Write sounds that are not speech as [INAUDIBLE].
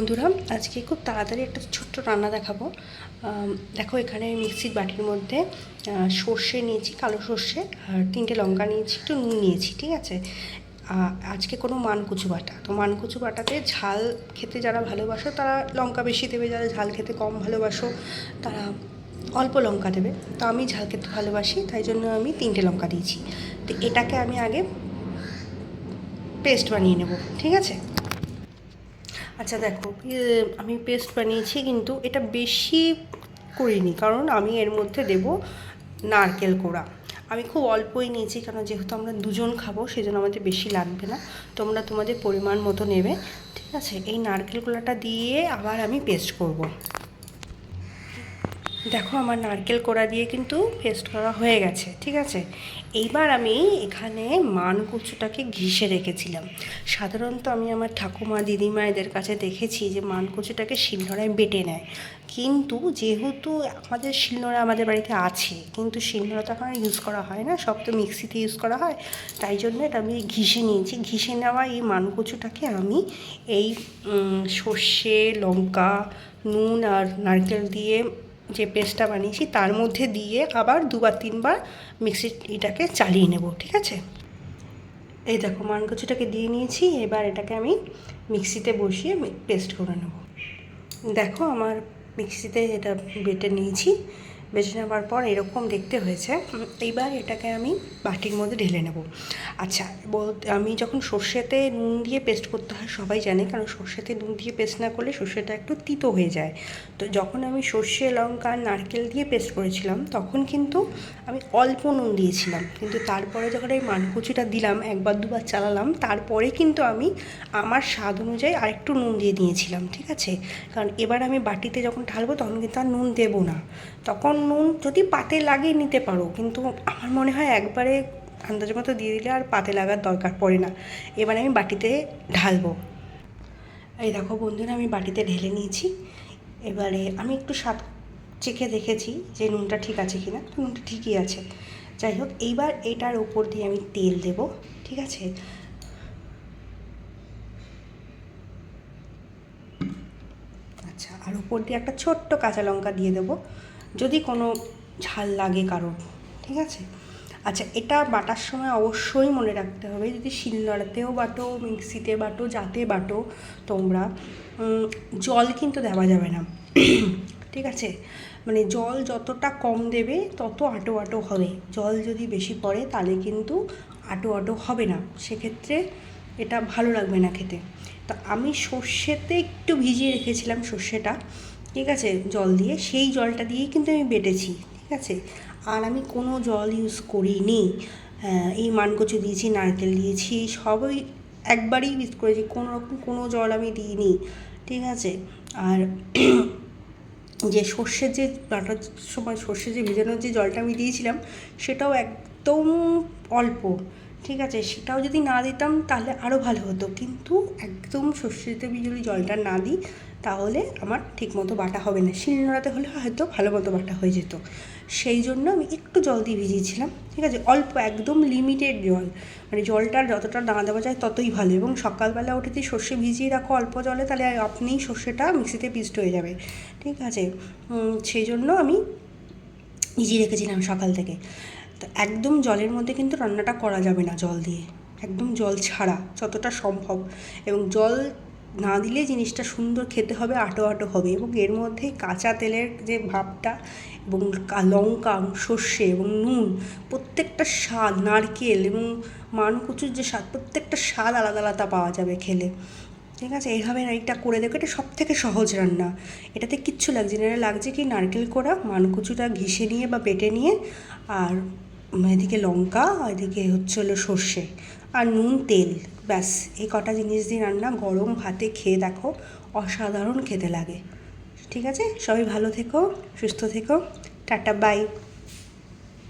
বন্ধুরা, আজকে খুব তাড়াতাড়ি একটা ছোট্ট রান্না দেখাবো। দেখো এখানে মিক্সির বাটির মধ্যে সর্ষে নিয়েছি, কালো সর্ষে, আর তিনটে লঙ্কা নিয়েছি, একটু নুন নিয়েছি, ঠিক আছে? আজকে কোনো মানকুচু বাটা। তো মানকুচু বাটাতে ঝাল খেতে যারা ভালোবাসো, তারা লঙ্কা বেশি দেবে, যারা ঝাল খেতে কম ভালোবাসো, তারা অল্প লঙ্কা দেবে। তো আমি ঝাল খেতে ভালোবাসি, তাই জন্য আমি তিনটে লঙ্কা দিয়েছি। তো এটাকে আমি আগে পেস্ট বানিয়ে নেব, ঠিক আছে? আচ্ছা দেখো আমি পেস্ট বানিয়েছি কিন্তু এটা বেশি করিনি, কারণ আমি এর মধ্যে দেব নারকেল কোড়া। আমি খুব অল্পই নিয়েছি কারণ যেহেতু আমরা দুজন খাব, সেজন্য আমাদের বেশি লাগবে না। তোমরা তোমাদের পরিমাণ মতো নেবে, ঠিক আছে? এই নারকেল কোলাটা দিয়ে আবার আমি পেস্ট করব। দেখো, আমার নারকেল কোড়া দিয়ে কিন্তু পেস্ট করা হয়ে গেছে, ঠিক আছে? এইবার আমি এখানে মানকুচুটাকে ঘিষে রেখেছিলাম। সাধারণত আমি আমার ঠাকুমা, দিদিমা এদের কাছে দেখেছি যে মানকুচুটাকে শিলনোড়ায় বেটে নেয়। কিন্তু যেহেতু আমাদের শিলনোড়া আমাদের বাড়িতে আছে, কিন্তু শিলনোড়া তো এখন ইউজ করা হয় না, সব তো মিক্সিতে ইউজ করা হয়, তাই জন্য এটা আমি ঘিষে নিয়েছি। ঘিষে নেওয়া এই মানকুচুটাকে আমি এই সর্ষে, লঙ্কা, নুন আর নারকেল দিয়ে যে পেস্টটা বানিয়েছি তার মধ্যে দিয়ে আবার দুবার, তিনবার মিক্সি এটাকে চালিয়ে নেব, ঠিক আছে? এই দেখো মানকচুটাকে দিয়ে নিয়েছি, এবার এটাকে আমি মিক্সিতে বসিয়ে পেস্ট করে নেব। দেখো, আমার মিক্সিতে এটা বেটে নিয়েছি। বেটে নেওয়ার পর এরকম দেখতে হয়েছে। এইবার এটাকে আমি বাটির মধ্যে ঢেলে নেব। আচ্ছা আমি যখন সর্ষেতে নুন দিয়ে পেস্ট করতে হয়, সবাই জানে, কারণ সর্ষেতে নুন দিয়ে পেস্ট না করলে সর্ষেটা একটু তিতো হয়ে যায়। তো যখন আমি সর্ষে, লঙ্কা, নারকেল দিয়ে পেস্ট করেছিলাম, তখন কিন্তু আমি অল্প নুন দিয়েছিলাম। কিন্তু তারপরে যখন এই মানকুচিটা দিলাম, একবার দুবার চালালাম, তারপরে কিন্তু আমি আমার স্বাদ অনুযায়ী আরেকটু নুন দিয়ে দিয়েছিলাম, ঠিক আছে? কারণ এবার আমি বাটিতে যখন ঢালবো, তখন কিন্তু আর নুন দেবো না। তখন নুন যদি পাতে লাগিয়ে নিতে পারো, কিন্তু আমার মনে হয় একবারে আন্দাজ মতো দিয়ে দিলে আর পাতে লাগার দরকার পড়ে না। এবার আমি বাটিতে ঢালবো। এই দেখো বন্ধুরা, আমি বাটিতে ঢেলে নিয়েছি। এবারে আমি একটু স্বাদ চেখে দেখেছি যে নুনটা ঠিক আছে কি না নুনটা ঠিকই আছে। যাই হোক, এইবার এটার উপর দিয়ে আমি তেল দেব, ঠিক আছে? আচ্ছা আর উপর দিয়ে একটা ছোট্ট কাঁচা লঙ্কা দিয়ে দেবো। যদি কোনো ঝাল লাগে কারও, ঠিক আছে? আচ্ছা এটা বাটার সময় অবশ্যই মনে রাখতে হবে, যদি শিলনোড়াতেও বাটো, মিক্সিতে বাটো যাতে বাটো তোমরা জল কিন্তু দেওয়া যাবে না, [CLEARS THROAT] ঠিক আছে? মানে জল যতটা কম দেবে, তত আটো আটো হবে। জল যদি বেশি পড়ে, তাহলে কিন্তু আটো আটো হবে না। সেক্ষেত্রে এটা ভালো লাগবে না খেতে। তা আমি সর্ষেতে একটু ভিজিয়ে রেখেছিলাম সর্ষেটা ঠিক আছে? জল দিয়ে, সেই জলটা দিয়েই কিন্তু আমি বেটেছি, ঠিক আছে? আর আমি কোনো জল ইউজ করিনি। এই মানকচু দিয়েছি, নারকেল দিয়েছি, সবই একবারই ইউজ করেছি, কোনো রকম কোনো জল আমি দিইনি, ঠিক আছে? আর [CLEARS THROAT] যে সর্ষের যে বাটার সময় সর্ষে যে ভেজানোর যে জলটা আমি দিয়েছিলাম, সেটাও একদম অল্প ঠিক আছে, সেটাও যদি না দিতাম তাহলে আরও ভালো হতো। কিন্তু একদম সর্ষেতে যদি জলটা না দিই তাহলে আমার ঠিকমতো বাটা হবে না। শিলনোড়াতে হলে হয়তো ভালো মতো বাটা হয়ে যেত। সেই জন্য আমি একটু জল দিয়ে ভিজিয়েছিলাম, ঠিক আছে, অল্প একদম লিমিটেড জল। মানে জলটা যতটা না দেওয়া যায় ততই ভালো। এবং সকালবেলা উঠে যদি সর্ষে ভিজিয়ে রাখো অল্প জলে তাহলে আপনিই সর্ষেটা মিক্সিতে পিস্ট হয়ে যাবে। ঠিক আছে সেই জন্য আমি ভিজিয়ে রেখেছিলাম সকাল থেকে। তো একদম জলের মধ্যে কিন্তু রান্নাটা করা যাবে না জল দিয়ে। একদম জল ছাড়া যতটা সম্ভব। এবং জল না দিলে জিনিসটা সুন্দর খেতে হবে, আটো আটো হবে এবং এর মধ্যে কাঁচা তেলের যে ভাবটা এবং লঙ্কা, সর্ষে এবং নুন, প্রত্যেকটা স্বাদ, নারকেল এবং মানকুচুর যে স্বাদ, প্রত্যেকটা স্বাদ আলাদা আলাদা পাওয়া যাবে খেলে। ঠিক আছে? এইভাবে এটা করে দেখো, এটা সব থেকে সহজ রান্না। এটাতে কিচ্ছু লাগছে না। লাগছে কি নারকেল কোড়া, মানকুচুটা ঘিষে নিয়ে বা বেটে নিয়ে আর এদিকে লঙ্কা, এদিকে হচ্ছে হলো সর্ষে আর নুন, তেল। ব্যাস, এই কটা জিনিস দিয়ে রান্না। গরম ভাতে খেয়ে দেখো, অসাধারণ খেতে লাগে। ঠিক আছে? সবাই ভালো থেকো, সুস্থ থেকো। Tata, bye.